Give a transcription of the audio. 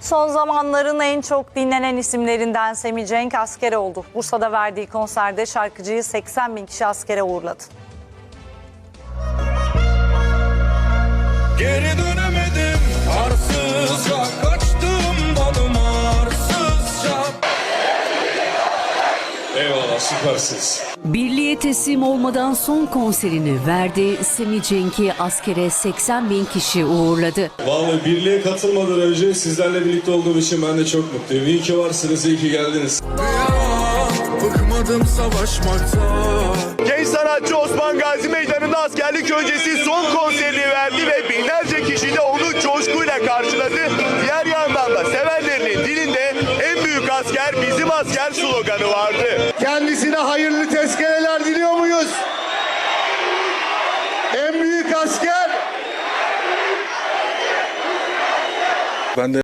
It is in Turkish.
Son zamanların en çok dinlenen isimlerinden Semih Cenk asker oldu. Bursa'da verdiği konserde şarkıcıyı 80 bin kişi askere uğurladı. Geri dönemedim süpersiniz. Birliğe teslim olmadan son konserini verdi. Semih Cenk'i askere 80 bin kişi uğurladı. Vallahi birliğe katılmadan önce sizlerle birlikte olduğum için ben de çok mutluyum. İyi ki varsınız, iyi ki geldiniz. Bıkmadım savaşmaktan Genç sanatçı Osman Gazi Meydanı'nda askerlik öncesi son konserini verdi ve binlerce kişi de onu coşkuyla karşıladı. Diğer yandan da sevenlerinin dilinde asker bizim asker sloganı vardı. Kendisine hayırlı tezkereler diliyor muyuz? En büyük asker. Ben de